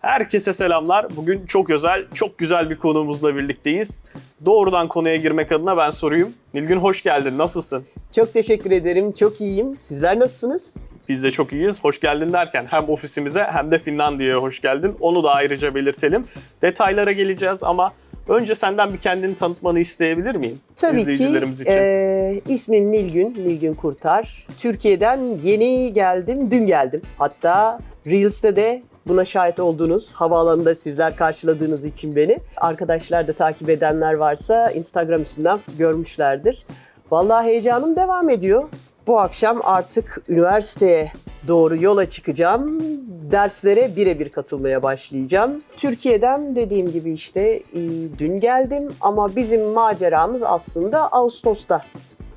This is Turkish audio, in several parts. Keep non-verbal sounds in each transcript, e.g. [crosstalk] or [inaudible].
Herkese selamlar. Bugün çok özel, çok güzel bir konuğumuzla birlikteyiz. Doğrudan konuya girmek adına ben sorayım. Nilgün hoş geldin. Nasılsın? Çok teşekkür ederim. Çok iyiyim. Sizler nasılsınız? Biz de çok iyiyiz. Hoş geldin derken hem ofisimize hem de Finlandiya'ya hoş geldin. Onu da ayrıca belirtelim. Detaylara geleceğiz ama önce senden bir kendini tanıtmanı isteyebilir miyim? Tabii ki. İzleyicilerimiz için. e, ismim Nilgün, Nilgün Kurtar. Türkiye'den yeni geldim, dün geldim. Hatta Reels'te de buna şahit oldunuz. Havaalanında sizler karşıladığınız için beni. Arkadaşlar da takip edenler varsa Instagram üstünden görmüşlerdir. Vallahi heyecanım devam ediyor. Bu akşam artık üniversiteye doğru yola çıkacağım. Derslere birebir katılmaya başlayacağım. Türkiye'den dediğim gibi işte e, dün geldim ama bizim maceramız aslında Ağustos'ta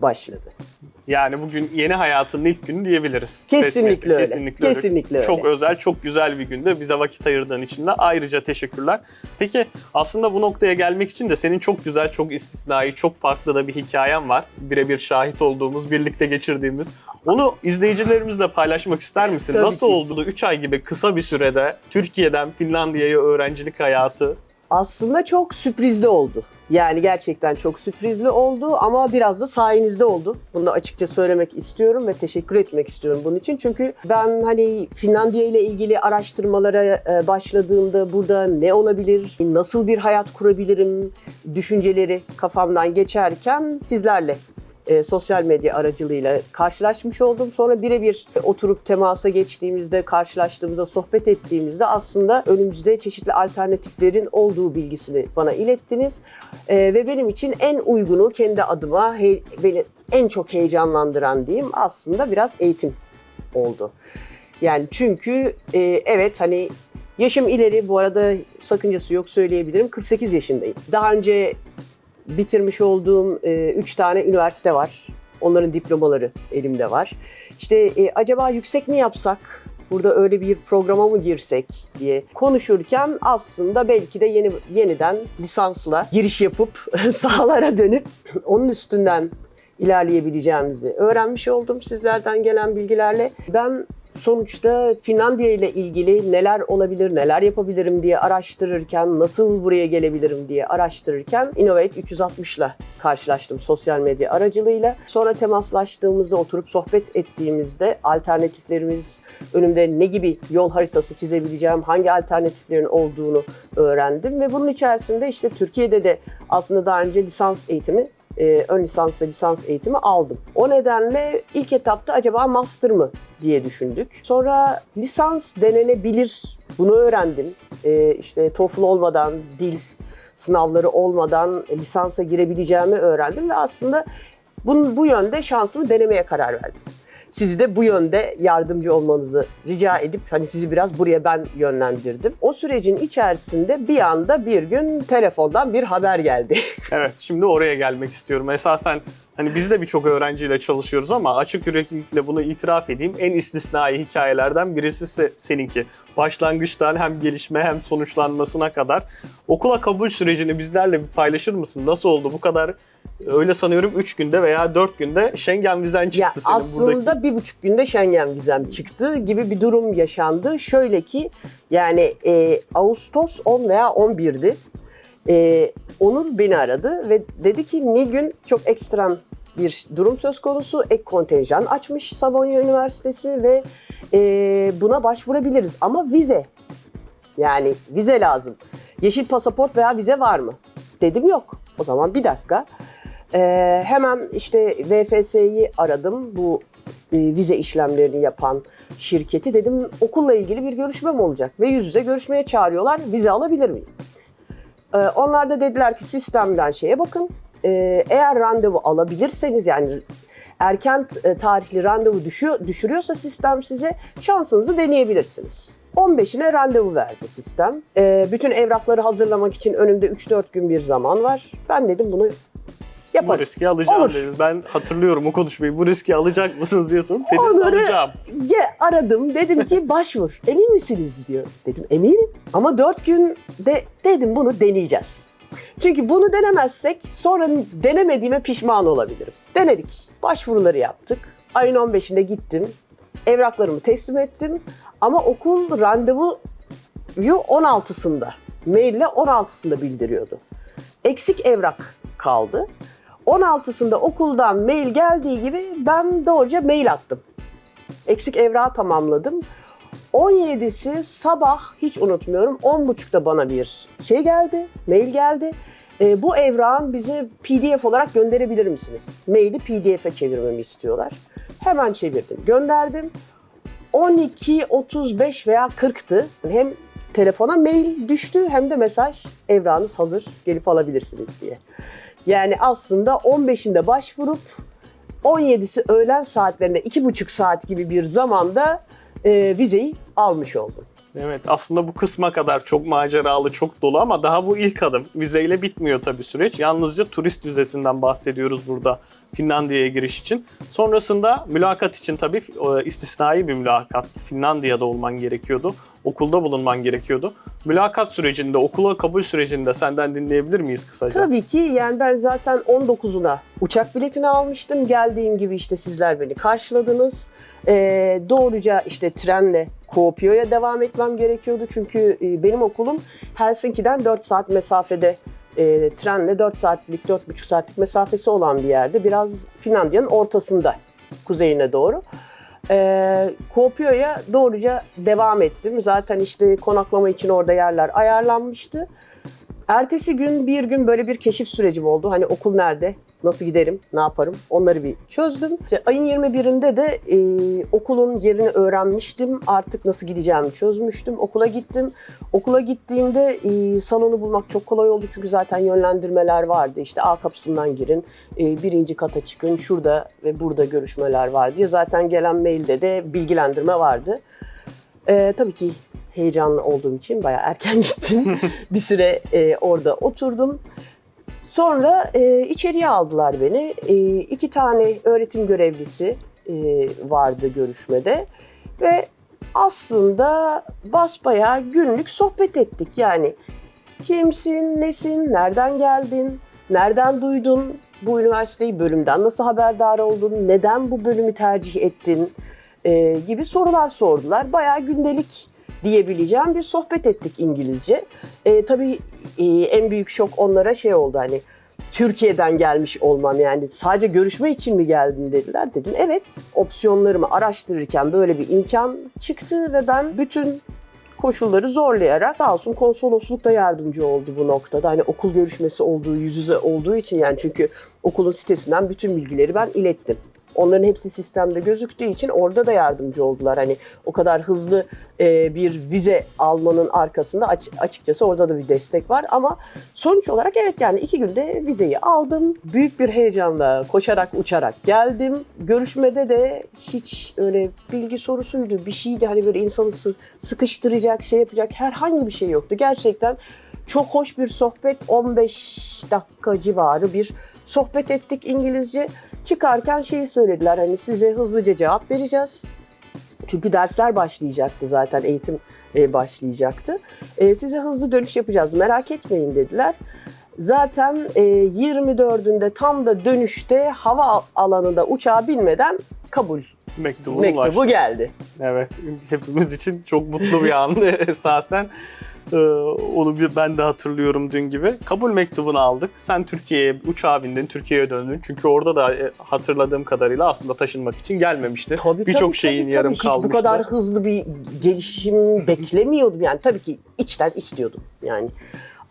başladı. Yani bugün yeni hayatının ilk günü diyebiliriz. Kesinlikle öyle. Kesinlikle, öyle. Kesinlikle öyle. Çok özel, çok güzel bir günde bize vakit ayırdığın için de ayrıca teşekkürler. Peki aslında bu noktaya gelmek için de senin çok güzel, çok istisnai, çok farklı da bir hikayen var. Birebir şahit olduğumuz, birlikte geçirdiğimiz. Onu izleyicilerimizle paylaşmak ister misin? Tabii Nasıl ki. oldu 3 ay gibi kısa bir sürede Türkiye'den Finlandiya'ya öğrencilik hayatı? Aslında çok sürprizli oldu. Yani gerçekten çok sürprizli oldu ama biraz da sayenizde oldu. Bunu da açıkça söylemek istiyorum ve teşekkür etmek istiyorum bunun için. Çünkü ben hani Finlandiya ile ilgili araştırmalara e, başladığımda burada ne olabilir, nasıl bir hayat kurabilirim düşünceleri kafamdan geçerken sizlerle e, sosyal medya aracılığıyla karşılaşmış oldum. Sonra birebir oturup temasa geçtiğimizde, karşılaştığımızda, sohbet ettiğimizde aslında önümüzde çeşitli alternatiflerin olduğu bilgisini bana ilettiniz. E, ve benim için en uygunu kendi adıma he- beni en çok heyecanlandıran diyeyim aslında biraz eğitim oldu. Yani çünkü e, evet hani yaşım ileri bu arada sakıncası yok söyleyebilirim 48 yaşındayım. Daha önce bitirmiş olduğum 3 tane üniversite var. Onların diplomaları elimde var. İşte e, acaba yüksek mi yapsak? Burada öyle bir programa mı girsek diye konuşurken aslında belki de yeni yeniden lisansla giriş yapıp [laughs] sahalara dönüp onun üstünden ilerleyebileceğimizi öğrenmiş oldum sizlerden gelen bilgilerle. Ben sonuçta Finlandiya ile ilgili neler olabilir, neler yapabilirim diye araştırırken, nasıl buraya gelebilirim diye araştırırken Innovate 360 ile karşılaştım sosyal medya aracılığıyla. Sonra temaslaştığımızda, oturup sohbet ettiğimizde alternatiflerimiz, önümde ne gibi yol haritası çizebileceğim, hangi alternatiflerin olduğunu öğrendim ve bunun içerisinde işte Türkiye'de de aslında daha önce lisans eğitimi e, ön lisans ve lisans eğitimi aldım. O nedenle ilk etapta acaba master mı diye düşündük. Sonra lisans denenebilir. Bunu öğrendim. E, işte TOEFL olmadan, dil sınavları olmadan lisansa girebileceğimi öğrendim ve aslında bunun, bu yönde şansımı denemeye karar verdim. Sizi de bu yönde yardımcı olmanızı rica edip hani sizi biraz buraya ben yönlendirdim. O sürecin içerisinde bir anda bir gün telefondan bir haber geldi. [laughs] Evet, şimdi oraya gelmek istiyorum. Esasen hani biz de birçok öğrenciyle çalışıyoruz ama açık yüreklilikle bunu itiraf edeyim. En istisnai hikayelerden birisi se- seninki. Başlangıçtan hem gelişme hem sonuçlanmasına kadar. Okula kabul sürecini bizlerle bir paylaşır mısın? Nasıl oldu bu kadar? Öyle sanıyorum 3 günde veya 4 günde Schengen vizen çıktı Ya senin aslında buradaki. bir buçuk günde Schengen vizem çıktı gibi bir durum yaşandı. Şöyle ki yani e, Ağustos 10 veya 11'di. E, Onur beni aradı ve dedi ki Nilgün çok ekstrem bir durum söz konusu. Ek kontenjan açmış Savonya Üniversitesi ve e, buna başvurabiliriz ama vize. Yani vize lazım. Yeşil pasaport veya vize var mı? Dedim yok. O zaman bir dakika. Ee, hemen işte VFS'yi aradım. Bu e, vize işlemlerini yapan şirketi. Dedim okulla ilgili bir görüşmem olacak. Ve yüz yüze görüşmeye çağırıyorlar. Vize alabilir miyim? Ee, onlar da dediler ki sistemden şeye bakın. Ee, eğer randevu alabilirseniz yani erken e, tarihli randevu düşüyor, düşürüyorsa sistem size şansınızı deneyebilirsiniz. 15'ine randevu verdi sistem. Ee, bütün evrakları hazırlamak için önümde 3-4 gün bir zaman var. Ben dedim bunu Bu yaparım. riski alacağım Olur. dediniz. Ben hatırlıyorum o konuşmayı. Bu riski alacak mısınız diye sordum. Dediniz Onları- alacağım. Ge- aradım dedim ki [laughs] başvur. Emin misiniz diyor. Dedim eminim. Ama 4 gün de dedim bunu deneyeceğiz. Çünkü bunu denemezsek sonra denemediğime pişman olabilirim. Denedik. Başvuruları yaptık. ayın 15'inde gittim. Evraklarımı teslim ettim. Ama okul randevuyu 16'sında. Maille 16'sında bildiriyordu. Eksik evrak kaldı. 16'sında okuldan mail geldiği gibi ben doğruca mail attım. Eksik evrağı tamamladım. 17'si sabah hiç unutmuyorum 10.30'da bana bir şey geldi, mail geldi. E, bu evrağın bize PDF olarak gönderebilir misiniz? Maili PDF'e çevirmemi istiyorlar. Hemen çevirdim, gönderdim. 12.35 veya 40'tı. Hem telefona mail düştü hem de mesaj evrağınız hazır gelip alabilirsiniz diye. Yani aslında 15'inde başvurup 17'si öğlen saatlerinde 2,5 saat gibi bir zamanda e, vizeyi almış oldum. Evet aslında bu kısma kadar çok maceralı, çok dolu ama daha bu ilk adım. Vizeyle bitmiyor tabii süreç. Yalnızca turist vizesinden bahsediyoruz burada Finlandiya'ya giriş için. Sonrasında mülakat için tabii e, istisnai bir mülakat. Finlandiya'da olman gerekiyordu. Okulda bulunman gerekiyordu. Mülakat sürecinde, okula kabul sürecinde senden dinleyebilir miyiz kısaca? Tabii ki yani ben zaten 19'una uçak biletini almıştım. Geldiğim gibi işte sizler beni karşıladınız. Ee, doğruca işte trenle Kuopio'ya devam etmem gerekiyordu. Çünkü e, benim okulum Helsinki'den 4 saat mesafede e, trenle 4 saatlik, 4,5 saatlik mesafesi olan bir yerde. Biraz Finlandiya'nın ortasında, kuzeyine doğru. Ee, Kuopio'ya doğruca devam ettim. Zaten işte konaklama için orada yerler ayarlanmıştı. Ertesi gün bir gün böyle bir keşif sürecim oldu. Hani okul nerede, nasıl giderim, ne yaparım onları bir çözdüm. İşte ayın 21'inde de e, okulun yerini öğrenmiştim. Artık nasıl gideceğimi çözmüştüm. Okula gittim. Okula gittiğimde e, salonu bulmak çok kolay oldu. Çünkü zaten yönlendirmeler vardı. İşte A kapısından girin, e, birinci kata çıkın, şurada ve burada görüşmeler var diye. Zaten gelen mailde de bilgilendirme vardı. E, tabii ki heyecanlı olduğum için bayağı erken [laughs] gittim. bir süre e, orada oturdum. Sonra e, içeriye aldılar beni. E, iki tane öğretim görevlisi e, vardı görüşmede ve aslında basbayağı günlük sohbet ettik. Yani kimsin, nesin, nereden geldin, nereden duydun bu üniversiteyi, bölümden nasıl haberdar oldun, neden bu bölümü tercih ettin e, gibi sorular sordular. Bayağı gündelik diyebileceğim bir sohbet ettik İngilizce. E, tabii e, en büyük şok onlara şey oldu hani Türkiye'den gelmiş olmam yani sadece görüşme için mi geldin dediler. Dedim evet opsiyonlarımı araştırırken böyle bir imkan çıktı ve ben bütün koşulları zorlayarak sağ olsun konsolosluk da yardımcı oldu bu noktada. Hani okul görüşmesi olduğu, yüz yüze olduğu için yani çünkü okulun sitesinden bütün bilgileri ben ilettim. Onların hepsi sistemde gözüktüğü için orada da yardımcı oldular. Hani o kadar hızlı e, bir vize almanın arkasında aç- açıkçası orada da bir destek var. Ama sonuç olarak evet yani iki günde vizeyi aldım. Büyük bir heyecanla koşarak uçarak geldim. Görüşmede de hiç öyle bilgi sorusuydu bir şeydi hani böyle insanı sı- sıkıştıracak şey yapacak herhangi bir şey yoktu. Gerçekten çok hoş bir sohbet 15 dakika civarı bir sohbet ettik İngilizce. Çıkarken şeyi söylediler hani size hızlıca cevap vereceğiz. Çünkü dersler başlayacaktı zaten eğitim e, başlayacaktı. E, size hızlı dönüş yapacağız merak etmeyin dediler. Zaten e, 24'ünde tam da dönüşte hava alanında uçağa binmeden kabul Mektubu, mektubu ulaştı. geldi. Evet, hepimiz için çok mutlu bir andı [laughs] esasen. Ee, onu bir ben de hatırlıyorum dün gibi. Kabul mektubunu aldık. Sen Türkiye'ye uçağa bindin, Türkiye'ye döndün. Çünkü orada da e, hatırladığım kadarıyla aslında taşınmak için gelmemişti. Tabii, Birçok tabii, şeyin tabii, yarım tabii. kalmıştı. Hiç bu kadar hızlı bir gelişim beklemiyordum yani. Tabii ki içten istiyordum yani.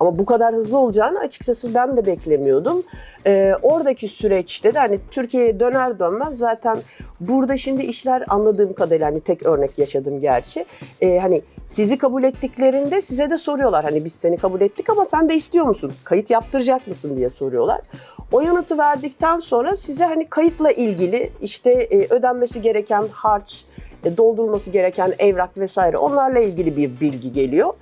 Ama bu kadar hızlı olacağını açıkçası ben de beklemiyordum. Ee, oradaki süreçte de hani Türkiye'ye döner dönmez zaten burada şimdi işler anladığım kadarıyla hani tek örnek yaşadım gerçi. Ee, hani sizi kabul ettiklerinde size de soruyorlar hani biz seni kabul ettik ama sen de istiyor musun? Kayıt yaptıracak mısın diye soruyorlar. O yanıtı verdikten sonra size hani kayıtla ilgili işte e, ödenmesi gereken harç, e, doldurulması gereken evrak vesaire onlarla ilgili bir bilgi geliyor.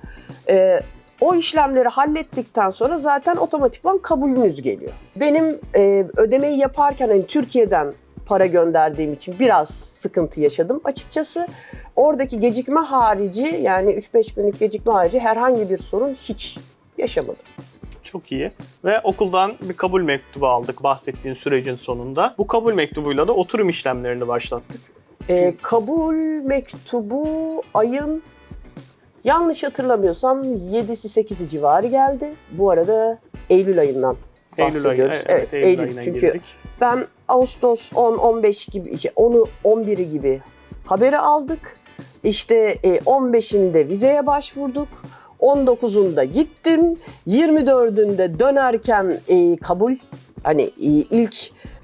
E, o işlemleri hallettikten sonra zaten otomatikman kabulünüz geliyor. Benim e, ödemeyi yaparken hani Türkiye'den para gönderdiğim için biraz sıkıntı yaşadım açıkçası. Oradaki gecikme harici yani 3-5 günlük gecikme harici herhangi bir sorun hiç yaşamadım. Çok iyi. Ve okuldan bir kabul mektubu aldık bahsettiğin sürecin sonunda. Bu kabul mektubuyla da oturum işlemlerini başlattık. Ee, kabul mektubu ayın yanlış hatırlamıyorsam 7'si 8'i civarı geldi. Bu arada Eylül ayından Eylül ayı, bahsediyoruz. evet, Eylül. ayına Çünkü girdik. ben Ağustos 10-15 gibi, işte onu 11'i gibi haberi aldık. İşte e, 15'inde vizeye başvurduk. 19'unda gittim. 24'ünde dönerken e, kabul hani e, ilk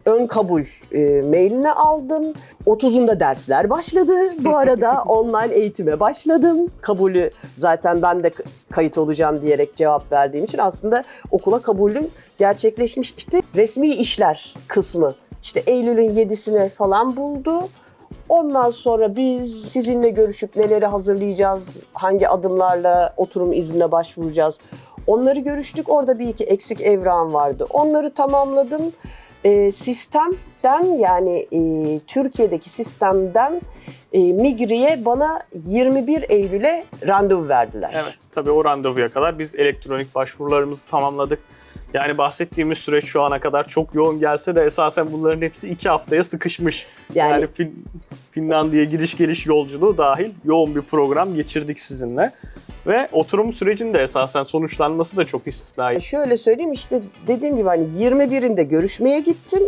ön kabul e, mailini aldım. 30'unda dersler başladı. Bu arada [laughs] online eğitime başladım. Kabulü zaten ben de kayıt olacağım diyerek cevap verdiğim için aslında okula kabulüm gerçekleşmiş. İşte resmi işler kısmı işte Eylül'ün 7'sine falan buldu. Ondan sonra biz sizinle görüşüp neleri hazırlayacağız, hangi adımlarla oturum iznine başvuracağız. Onları görüştük. Orada bir iki eksik evram vardı. Onları tamamladım. Ee, sistemden yani e, Türkiye'deki sistemden e, Migri'ye bana 21 Eylül'e randevu verdiler. Evet, tabii o randevuya kadar biz elektronik başvurularımızı tamamladık. Yani bahsettiğimiz süreç şu ana kadar çok yoğun gelse de esasen bunların hepsi iki haftaya sıkışmış. Yani, Yani, Fin- Finlandiya gidiş geliş yolculuğu dahil yoğun bir program geçirdik sizinle. Ve oturum sürecinde esasen sonuçlanması da çok istisnai. Şöyle söyleyeyim işte dediğim gibi hani 21'inde görüşmeye gittim.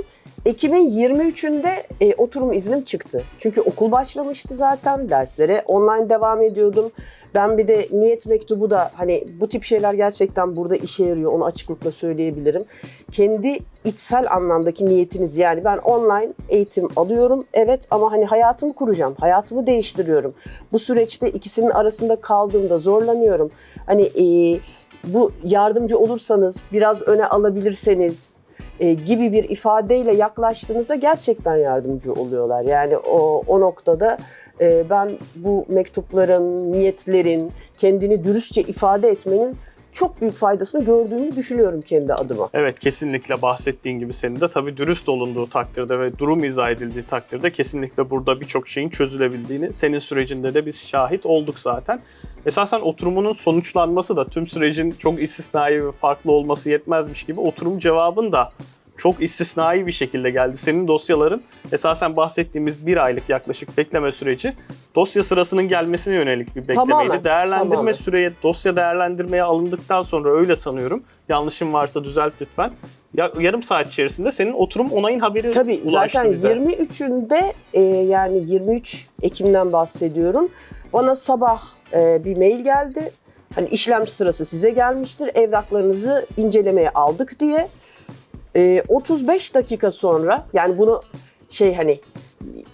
Ekim'in 23'ünde e, oturum iznim çıktı. Çünkü okul başlamıştı zaten. Derslere online devam ediyordum. Ben bir de niyet mektubu da hani bu tip şeyler gerçekten burada işe yarıyor. Onu açıklıkla söyleyebilirim. Kendi içsel anlamdaki niyetiniz yani ben online eğitim alıyorum. Evet ama hani hayatımı kuracağım. Hayatımı değiştiriyorum. Bu süreçte ikisinin arasında kaldığımda zorlanıyorum. Hani e, bu yardımcı olursanız, biraz öne alabilirseniz e, gibi bir ifadeyle yaklaştığınızda gerçekten yardımcı oluyorlar. Yani o, o noktada e, ben bu mektupların, niyetlerin, kendini dürüstçe ifade etmenin çok büyük faydasını gördüğümü düşünüyorum kendi adıma. Evet kesinlikle bahsettiğin gibi senin de tabii dürüst olunduğu takdirde ve durum izah edildiği takdirde kesinlikle burada birçok şeyin çözülebildiğini senin sürecinde de biz şahit olduk zaten. Esasen oturumunun sonuçlanması da tüm sürecin çok istisnai ve farklı olması yetmezmiş gibi oturum cevabın da çok istisnai bir şekilde geldi. Senin dosyaların esasen bahsettiğimiz bir aylık yaklaşık bekleme süreci dosya sırasının gelmesine yönelik bir beklemeydi. Tamamen, Değerlendirme tamamen. süreye dosya değerlendirmeye alındıktan sonra öyle sanıyorum. Yanlışım varsa düzelt lütfen. Ya, yarım saat içerisinde senin oturum onayın haberi Tabii ulaştı zaten bize. 23'ünde e, yani 23 Ekim'den bahsediyorum. Bana sabah e, bir mail geldi. Hani işlem sırası size gelmiştir. Evraklarınızı incelemeye aldık diye. E, 35 dakika sonra yani bunu şey hani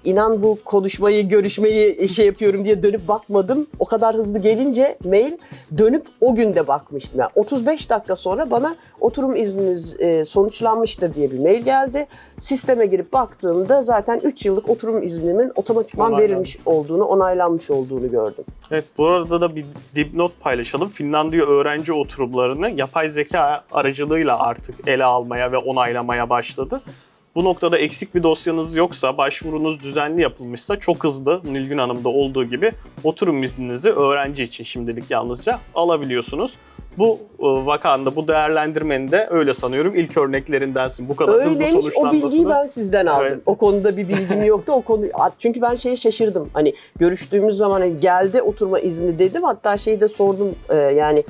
inan bu konuşmayı, görüşmeyi şey yapıyorum diye dönüp bakmadım. O kadar hızlı gelince mail dönüp o günde bakmıştım. Yani 35 dakika sonra bana oturum izniniz e, sonuçlanmıştır diye bir mail geldi. Sisteme girip baktığımda zaten 3 yıllık oturum iznimin otomatikman Onaylandı. verilmiş olduğunu, onaylanmış olduğunu gördüm. Evet bu arada da bir dipnot paylaşalım. Finlandiya öğrenci oturumlarını yapay zeka aracılığıyla artık ele almaya ve onaylamaya başladı. Bu noktada eksik bir dosyanız yoksa, başvurunuz düzenli yapılmışsa çok hızlı Nilgün Hanım'da olduğu gibi oturum izninizi öğrenci için şimdilik yalnızca alabiliyorsunuz. Bu e, vakanda bu değerlendirmenin de öyle sanıyorum ilk örneklerindensin. Bu kadar hızlı Öyleymiş o bilgiyi ben sizden aldım. Evet. O konuda bir bilgim yoktu. O konu çünkü ben şeye şaşırdım. Hani görüştüğümüz zaman hani geldi oturma izni dedim. Hatta şeyi de sordum e, yani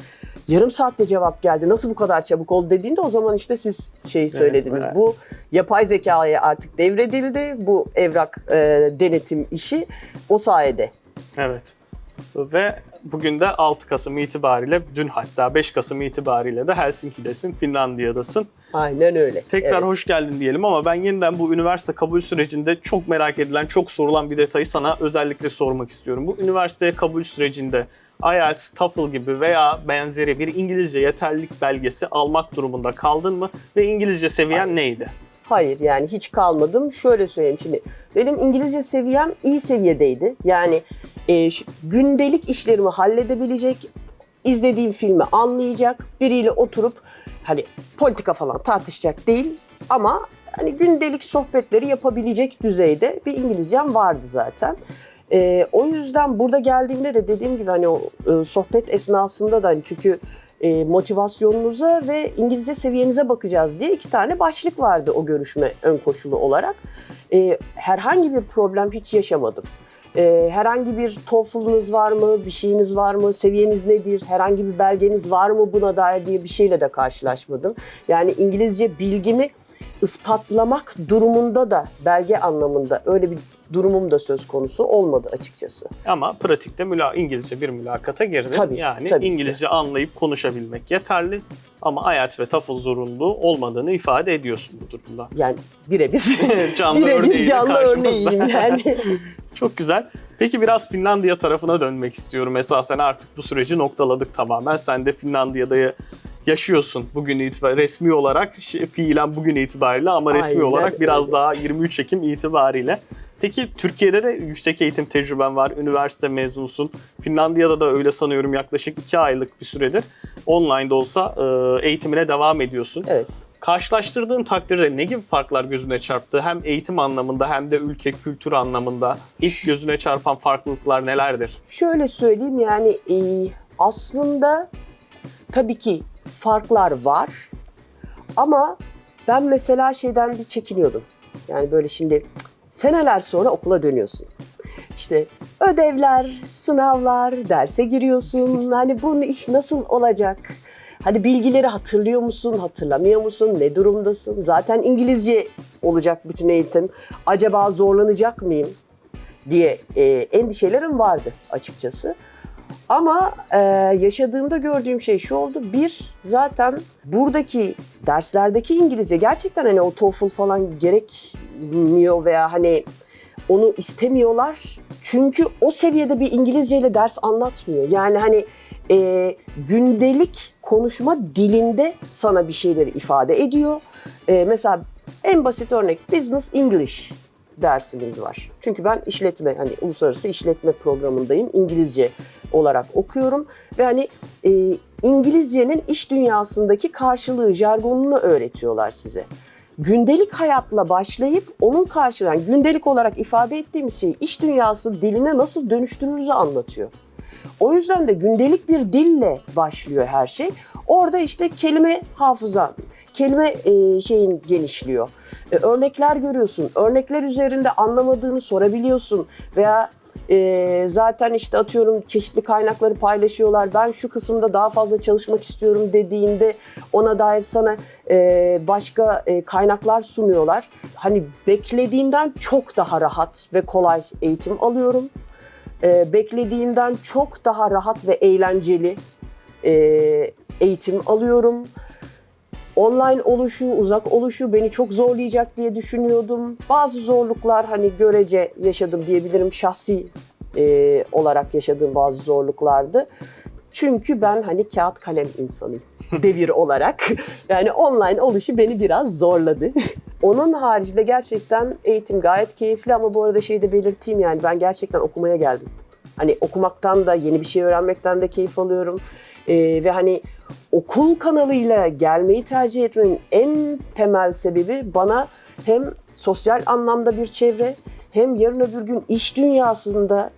yarım saatte cevap geldi. Nasıl bu kadar çabuk oldu dediğinde o zaman işte siz şeyi söylediniz. evet. Bu yapay zekaya artık devredildi. Bu evrak e, denetim işi o sayede. Evet. Ve bugün de 6 Kasım itibariyle, dün hatta 5 Kasım itibariyle de Helsinki'desin, Finlandiya'dasın. Aynen öyle. Tekrar Evet. hoş geldin diyelim ama ben yeniden bu üniversite kabul sürecinde çok merak edilen, çok sorulan bir detayı sana özellikle sormak istiyorum. Bu üniversiteye kabul sürecinde IELTS, TOEFL gibi veya benzeri bir İngilizce yeterlilik belgesi almak durumunda kaldın mı ve İngilizce seviyen neydi? Hayır yani hiç kalmadım. Şöyle söyleyeyim şimdi. Benim İngilizce seviyem iyi seviyedeydi. Yani e, gündelik işlerimi halledebilecek, izlediğim filmi anlayacak, biriyle oturup hani politika falan tartışacak değil ama hani gündelik sohbetleri yapabilecek düzeyde bir İngilizcem vardı zaten. E, o yüzden burada geldiğimde de dediğim gibi hani o e, sohbet esnasında da hani çünkü e, motivasyonunuza ve İngilizce seviyenize bakacağız diye iki tane başlık vardı o görüşme ön koşulu olarak. E, herhangi bir problem hiç yaşamadım. E, herhangi bir TOEFL'ınız var mı, bir şeyiniz var mı, seviyeniz nedir, herhangi bir belgeniz var mı buna dair diye bir şeyle de karşılaşmadım. Yani İngilizce bilgimi ispatlamak durumunda da belge anlamında öyle bir durumum da söz konusu olmadı açıkçası. Ama pratikte müla İngilizce bir mülakata girdin. Tabii, yani tabii ki. İngilizce anlayıp konuşabilmek yeterli ama IELTS ve TOEFL zorunluluğu olmadığını ifade ediyorsun bu durumda. Yani birebir [laughs] canlı birebir örneğiyle canlı karşımızda. örneğiyim yani. [laughs] Çok güzel. Peki biraz Finlandiya tarafına dönmek istiyorum. Esasen artık bu süreci noktaladık tamamen. Sen de Finlandiya'da yaşıyorsun bugün itibariyle resmi olarak fiilen bugün itibariyle ama resmi Aynen olarak biraz daha 23 Ekim itibariyle. Peki Türkiye'de de yüksek eğitim tecrüben var, üniversite mezunusun. Finlandiya'da da öyle sanıyorum yaklaşık 2 aylık bir süredir online de olsa e, eğitimine devam ediyorsun. Evet. Karşılaştırdığın takdirde ne gibi farklar gözüne çarptı? Hem eğitim anlamında hem de ülke kültür anlamında ilk gözüne çarpan farklılıklar nelerdir? Şöyle söyleyeyim yani e, aslında tabii ki farklar var ama ben mesela şeyden bir çekiniyordum. Yani böyle şimdi seneler sonra okula dönüyorsun. İşte ödevler, sınavlar, derse giriyorsun. [laughs] Hani bu iş nasıl olacak? Hani bilgileri hatırlıyor musun, hatırlamıyor musun, ne durumdasın? Zaten İngilizce olacak bütün eğitim. Acaba zorlanacak mıyım? diye e, endişelerim vardı açıkçası. Ama e, yaşadığımda gördüğüm şey şu oldu. Bir, zaten buradaki derslerdeki İngilizce gerçekten hani o TOEFL falan gerekmiyor veya hani onu istemiyorlar. Çünkü o seviyede bir İngilizceyle ders anlatmıyor. Yani hani e, gündelik konuşma dilinde sana bir şeyleri ifade ediyor. E, mesela en basit örnek Business English dersimiz var. Çünkü ben işletme hani uluslararası işletme programındayım. İngilizce olarak okuyorum ve hani e, İngilizcenin iş dünyasındaki karşılığı, jargonunu öğretiyorlar size. Gündelik hayatla başlayıp onun karşılığında yani gündelik olarak ifade ettiğimiz şeyi iş dünyası diline nasıl dönüştürürüzü anlatıyor. O yüzden de gündelik bir dille başlıyor her şey. Orada işte kelime hafızan, kelime e, şeyin genişliyor. E, örnekler görüyorsun. Örnekler üzerinde anlamadığını sorabiliyorsun veya e, zaten işte atıyorum çeşitli kaynakları paylaşıyorlar. Ben şu kısımda daha fazla çalışmak istiyorum dediğinde ona dair sana e, başka e, kaynaklar sunuyorlar. Hani beklediğimden çok daha rahat ve kolay eğitim alıyorum. E, beklediğimden çok daha rahat ve eğlenceli e, eğitim alıyorum. Online oluşu, uzak oluşu beni çok zorlayacak diye düşünüyordum. Bazı zorluklar hani görece yaşadım diyebilirim. Şahsi e, olarak yaşadığım bazı zorluklardı. Çünkü ben hani kağıt kalem insanıyım [laughs] devir olarak. Yani online oluşu beni biraz zorladı. [laughs] Onun haricinde gerçekten eğitim gayet keyifli ama bu arada şeyi de belirteyim yani ben gerçekten okumaya geldim. Hani okumaktan da yeni bir şey öğrenmekten de keyif alıyorum. Ee, ve hani okul kanalıyla gelmeyi tercih etmenin en temel sebebi bana hem sosyal anlamda bir çevre hem yarın öbür gün iş dünyasında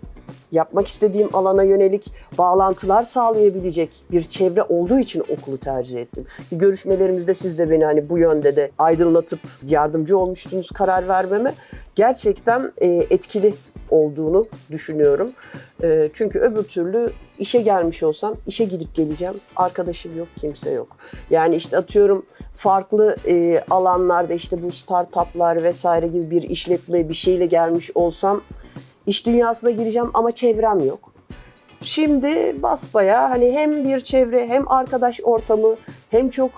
yapmak istediğim alana yönelik bağlantılar sağlayabilecek bir çevre olduğu için okulu tercih ettim. Ki görüşmelerimizde siz de beni hani bu yönde de aydınlatıp yardımcı olmuştunuz karar vermeme. Gerçekten e, etkili olduğunu düşünüyorum. E, çünkü öbür türlü işe gelmiş olsam işe gidip geleceğim. Arkadaşım yok, kimse yok. Yani işte atıyorum farklı e, alanlarda işte bu startuplar vesaire gibi bir işletme bir şeyle gelmiş olsam iş dünyasına gireceğim ama çevrem yok. Şimdi basbaya hani hem bir çevre hem arkadaş ortamı hem çok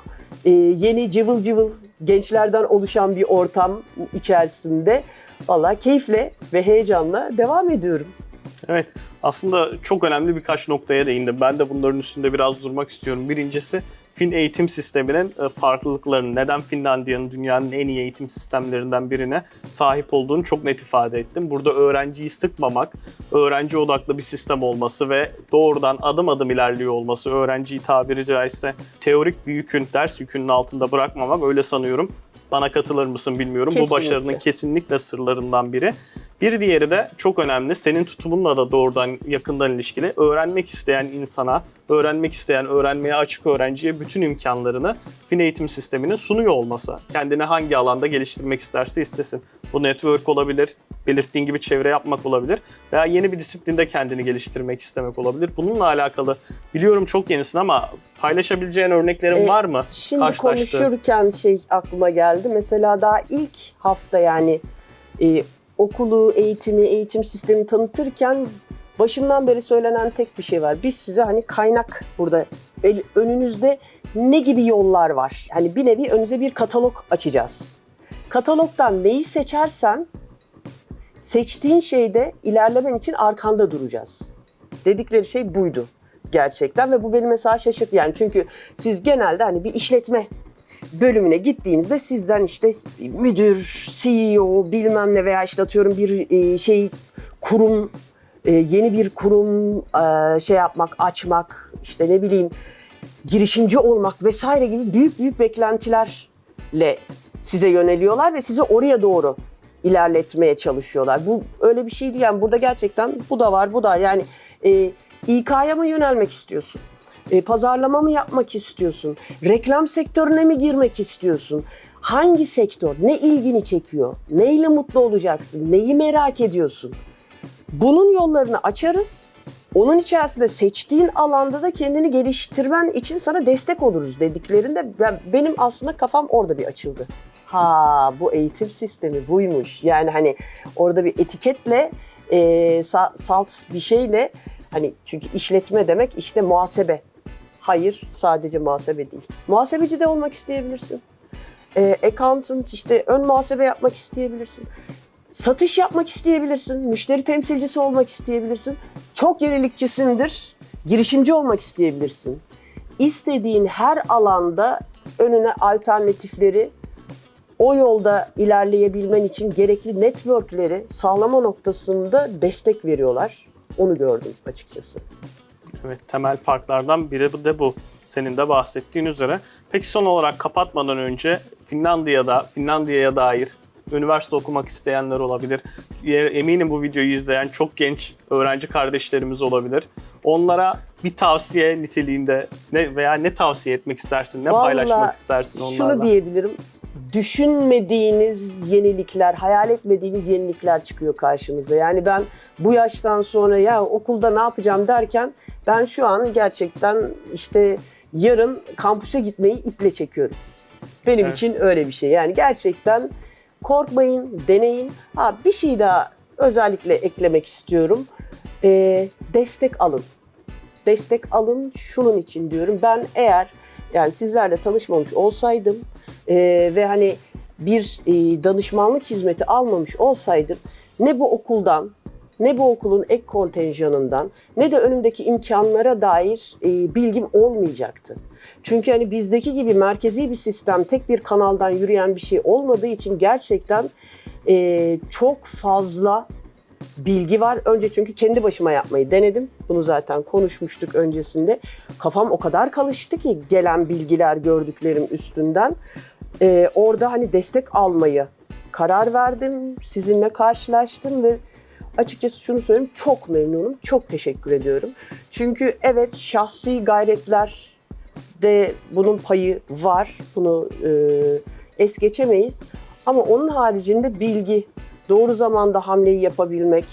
e, yeni cıvıl cıvıl gençlerden oluşan bir ortam içerisinde valla keyifle ve heyecanla devam ediyorum. Evet, aslında çok önemli birkaç noktaya değindim. Ben de bunların üstünde biraz durmak istiyorum. Birincisi Fin eğitim sisteminin e, farklılıklarını, neden Finlandiya'nın dünyanın en iyi eğitim sistemlerinden birine sahip olduğunu çok net ifade ettim. Burada öğrenciyi sıkmamak, öğrenci odaklı bir sistem olması ve doğrudan adım adım ilerliyor olması, öğrenciyi tabiri caizse teorik bir yükün, ders yükünün altında bırakmamak öyle sanıyorum. Bana katılır mısın bilmiyorum. Bu Kesinlikle. başarının kesinlikle sırlarından biri. Bir diğeri de çok önemli. Senin tutumunla da doğrudan yakından ilişkili. Öğrenmek isteyen insana, öğrenmek isteyen, öğrenmeye açık öğrenciye bütün imkanlarını fin eğitim sisteminin sunuyor olması. Kendini hangi alanda geliştirmek isterse istesin. Bu network olabilir, belirttiğin gibi çevre yapmak olabilir veya yeni bir disiplinde kendini geliştirmek istemek olabilir. Bununla alakalı biliyorum çok yenisin ama paylaşabileceğin örneklerin Ee, var mı? Şimdi Karşılaştığın. konuşurken şey aklıma geldi. Mesela daha ilk hafta yani e, okulu, eğitimi, eğitim sistemini tanıtırken başından beri söylenen tek bir şey var. Biz size hani kaynak burada el- önünüzde ne gibi yollar var? Hani bir nevi önünüze bir katalog açacağız. Katalogdan neyi seçersen seçtiğin şeyde ilerlemen için arkanda duracağız. Dedikleri şey buydu gerçekten ve bu beni mesela şaşırttı yani çünkü siz genelde hani bir işletme bölümüne gittiğinizde sizden işte müdür, CEO bilmem ne veya işte atıyorum bir e, şey kurum e, yeni bir kurum e, şey yapmak, açmak işte ne bileyim girişimci olmak vesaire gibi büyük büyük beklentilerle size yöneliyorlar ve sizi oraya doğru ilerletmeye çalışıyorlar. Bu öyle bir şey değil yani burada gerçekten bu da var bu da yani e, İK'ya mı yönelmek istiyorsun? E, pazarlama mı yapmak istiyorsun? Reklam sektörüne mi girmek istiyorsun? Hangi sektör? Ne ilgini çekiyor? Neyle mutlu olacaksın? Neyi merak ediyorsun? Bunun yollarını açarız. Onun içerisinde seçtiğin alanda da kendini geliştirmen için sana destek oluruz dediklerinde ben, benim aslında kafam orada bir açıldı. Ha bu eğitim sistemi buymuş. Yani hani orada bir etiketle e, sa- salt bir şeyle hani çünkü işletme demek işte muhasebe. Hayır sadece muhasebe değil. Muhasebeci de olmak isteyebilirsin. E, accountant işte ön muhasebe yapmak isteyebilirsin. Satış yapmak isteyebilirsin. Müşteri temsilcisi olmak isteyebilirsin. Çok yenilikçisindir. Girişimci olmak isteyebilirsin. İstediğin her alanda önüne alternatifleri o yolda ilerleyebilmen için gerekli networkleri sağlama noktasında destek veriyorlar. Onu gördüm açıkçası. Evet, temel farklardan biri de bu. Senin de bahsettiğin üzere. Peki son olarak kapatmadan önce Finlandiya'da, Finlandiya'ya dair üniversite okumak isteyenler olabilir. Eminim bu videoyu izleyen çok genç öğrenci kardeşlerimiz olabilir. Onlara bir tavsiye niteliğinde ne veya ne tavsiye etmek istersin, ne Vallahi paylaşmak istersin onlarla? Şunu diyebilirim. Düşünmediğiniz yenilikler, hayal etmediğiniz yenilikler çıkıyor karşınıza. Yani ben bu yaştan sonra ya okulda ne yapacağım derken ben şu an gerçekten işte yarın kampüse gitmeyi iple çekiyorum. Benim Evet. için öyle bir şey. Yani gerçekten korkmayın, deneyin. Ha bir şey daha özellikle eklemek istiyorum. Ee, destek alın. Destek alın şunun için diyorum. Ben eğer yani sizlerle tanışmamış olsaydım e, ve hani bir e, danışmanlık hizmeti almamış olsaydım ne bu okuldan ne bu okulun ek kontenjanından ne de önümdeki imkanlara dair e, bilgim olmayacaktı. Çünkü hani bizdeki gibi merkezi bir sistem, tek bir kanaldan yürüyen bir şey olmadığı için gerçekten e, çok fazla bilgi var. Önce çünkü kendi başıma yapmayı denedim. Bunu zaten konuşmuştuk öncesinde. Kafam o kadar karıştı ki gelen bilgiler gördüklerim üstünden. Ee, orada hani destek almayı karar verdim. Sizinle karşılaştım ve açıkçası şunu söyleyeyim çok memnunum. Çok teşekkür ediyorum. Çünkü evet şahsi gayretler de bunun payı var. Bunu e, es geçemeyiz. Ama onun haricinde bilgi, doğru zamanda hamleyi yapabilmek,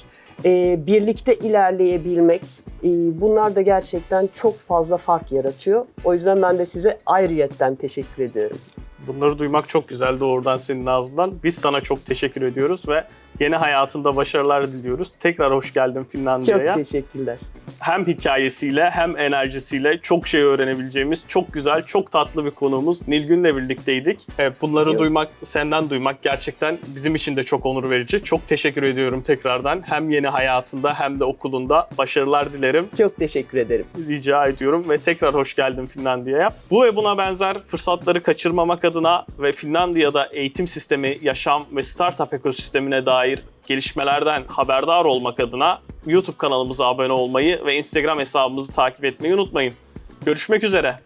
e, birlikte ilerleyebilmek e, bunlar da gerçekten çok fazla fark yaratıyor. O yüzden ben de size ayrıyetten teşekkür ediyorum. Bunları duymak çok güzel doğrudan senin ağzından. Biz sana çok teşekkür ediyoruz ve yeni hayatında başarılar diliyoruz. Tekrar hoş geldin Çok Finlandiya'ya. teşekkürler. Hem hikayesiyle hem enerjisiyle çok şey öğrenebileceğimiz çok güzel, çok tatlı bir konuğumuz Nilgün'le birlikteydik. Evet, bunları Yok. duymak, senden duymak gerçekten bizim için de çok onur verici. Çok teşekkür ediyorum tekrardan. Hem yeni hayatında hem de okulunda başarılar dilerim. Çok teşekkür ederim. Rica ediyorum ve tekrar hoş geldin Finlandiya'ya. Bu ve buna benzer fırsatları kaçırmamak adına ve Finlandiya'da eğitim sistemi, yaşam ve startup ekosistemine dair gelişmelerden haberdar olmak adına YouTube kanalımıza abone olmayı ve Instagram hesabımızı takip etmeyi unutmayın. Görüşmek üzere.